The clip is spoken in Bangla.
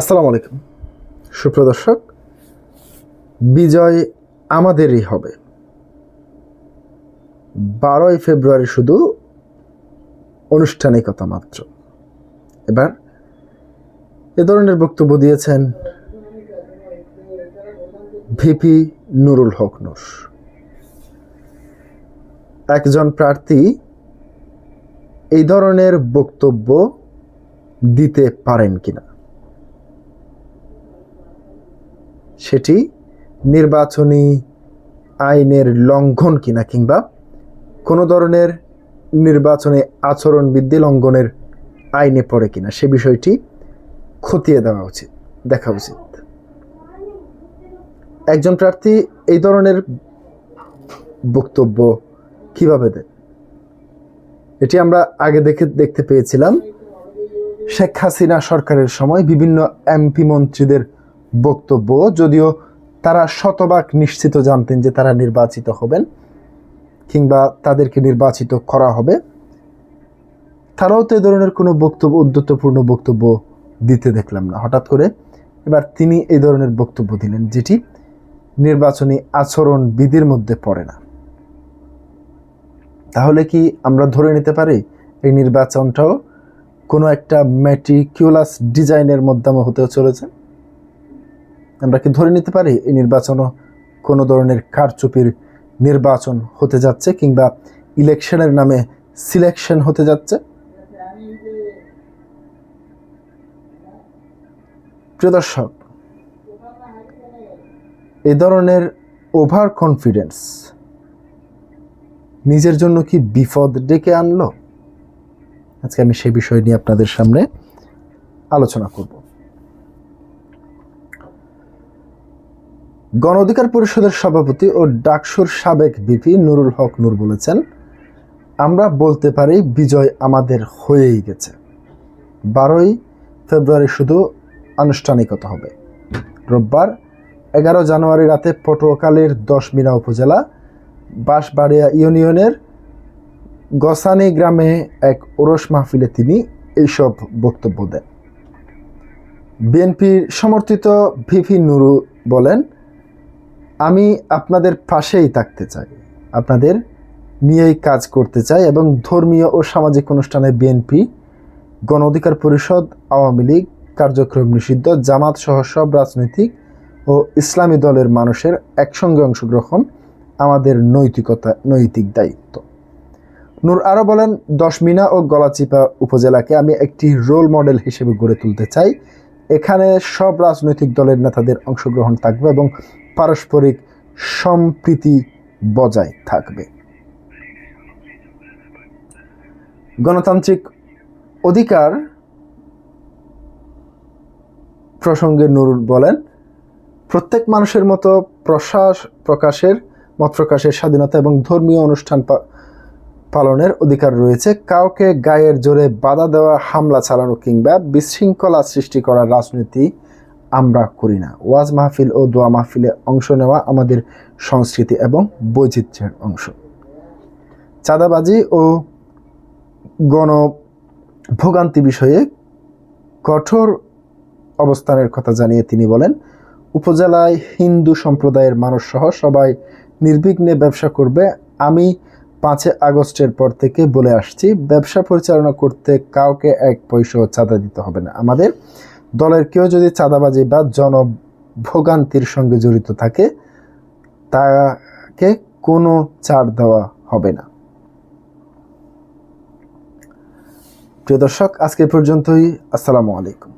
আসসালামু আলাইকুম। সুপ্রদর্শক বিজয় আমাদেরই হবে। বারোই ফেব্রুয়ারি শুধু আনুষ্ঠানিকতা মাত্র। এবার এ ধরনের বক্তব্য দিয়েছেন ভিপি নুরুল হক নূর। একজন প্রার্থী এই ধরনের বক্তব্য দিতে পারেন কিনা? সেটি নির্বাচনী আইনের লঙ্ঘন কিনা কিংবা কোনো ধরনের নির্বাচনে আচরণবিধি লঙ্ঘনের আইনে পড়ে কিনা, সে বিষয়টি খতিয়ে দেওয়া উচিত, দেখা উচিত। একজন প্রার্থী এই ধরনের বক্তব্য কীভাবে দেন? এটি আমরা আগে দেখে, দেখতে পেয়েছিলাম। শেখ হাসিনা সরকারের সময় বিভিন্ন এমপি মন্ত্রীদের বক্তব্য, যদিও তারা শতভাগ নিশ্চিত জানতেন যে তারা নির্বাচিত হবেন কিংবা তাদেরকে নির্বাচিত করা হবে। তারাও তো এ ধরনের কোনো বক্তব্য উদ্যতপূর্ণ বক্তব্য দিতে দেখলাম না। হঠাৎ করে এবার তিনি এই ধরনের বক্তব্য দিলেন যেটি নির্বাচনী আচরণ বিধির মধ্যে পড়ে না। তাহলে কি আমরা ধরে নিতে পারি এই নির্বাচনটাও কোনো একটা ম্যাটিকিউলাস ডিজাইনের মাধ্যমে হতে চলেছে? আমরা কি ধরে নিতে পারি এই নির্বাচনও কোনো ধরনের কারচুপির নির্বাচন হতে যাচ্ছে কিংবা ইলেকশনের নামে সিলেকশন হতে যাচ্ছে? প্রিয় দর্শক এই ধরনের ওভার কনফিডেন্স নিজের জন্য কি বিপদ ডেকে আনলো? আজকে আমি সেই বিষয় নিয়ে আপনাদের সামনে আলোচনা করব। গণ অধিকার পরিষদের সভাপতি ও ডাকসুর সাবেক বিপি নুরুল হক নূর বলেছেন, আমরা বলতে পারি বিজয় আমাদের হয়েই গেছে। বারোই ফেব্রুয়ারি শুধু আনুষ্ঠানিকতা হবে। রোববার, এগারো জানুয়ারি রাতে পটুয়াখালীর দশমিনা উপজেলা, বাঁশবাড়িয়া ইউনিয়নের গসানি গ্রামে এক ওরস মাহফিলে তিনি এইসব বক্তব্য দেন। বিএনপির সমর্থিত ভিভি নুরু বলেন আমি আপনাদের পাশেই থাকতে চাই। আপনাদের নিয়েই কাজ করতে চাই এবং ধর্মীয় ও সামাজিক অনুষ্ঠানে বিএনপি গণ অধিকার পরিষদ, আওয়ামী লীগ, কার্যক্রম নিষিদ্ধ, জামাত সহ সব রাজনৈতিক ও ইসলামী দলের মানুষের একসঙ্গে অংশগ্রহণ আমাদের নৈতিকতা, নৈতিক দায়িত্ব। নূর আরও বলেন দশমিনা ও গলাচিপা উপজেলাকে আমি একটি রোল মডেল হিসেবে গড়ে তুলতে চাই। এখানে সব রাজনৈতিক দলের নেতাদের অংশগ্রহণ থাকবে এবং পারস্পরিক সম্প্রীতি বজায় থাকবে। গণতান্ত্রিক অধিকার প্রসঙ্গে নুরুল বলেন, প্রত্যেক মানুষের মতো প্রশ্বাস প্রকাশের, মত প্রকাশের স্বাধীনতা এবং ধর্মীয় অনুষ্ঠান পালনের অধিকার রয়েছে। কাউকে গায়ের জোরে বাধা দেওয়া, হামলা চালানো কিংবা বিশৃঙ্খলা সৃষ্টি করার রাজনীতি আমরা করি না। ওয়াজ মাহফিল ও দোয়া মাহফিলে অংশ নেওয়া আমাদের সংস্কৃতি এবং বৈচিত্র্যের অংশ। চাঁদাবাজি ও গণ ভোগান্তি বিষয়ে কঠোর অবস্থানের কথা জানিয়ে তিনি বলেন, উপজেলায় হিন্দু সম্প্রদায়ের মানুষ সহ সবাই নির্বিঘ্নে ব্যবসা করবে। আমি পাঁচে আগস্টের পর থেকে বলে আসছি, ব্যবসা পরিচালনা করতে কাউকে এক পয়সাও চাঁদা দিতে হবে না। আমাদের দলের কেউ যদি চাঁদাবাজি বা জনভোগান্তির সঙ্গে জড়িত থাকে, তাকে কোনো চার দেওয়া হবে না। প্রিয় দর্শক, আজকে পর্যন্তই। আসসালামু আলাইকুম।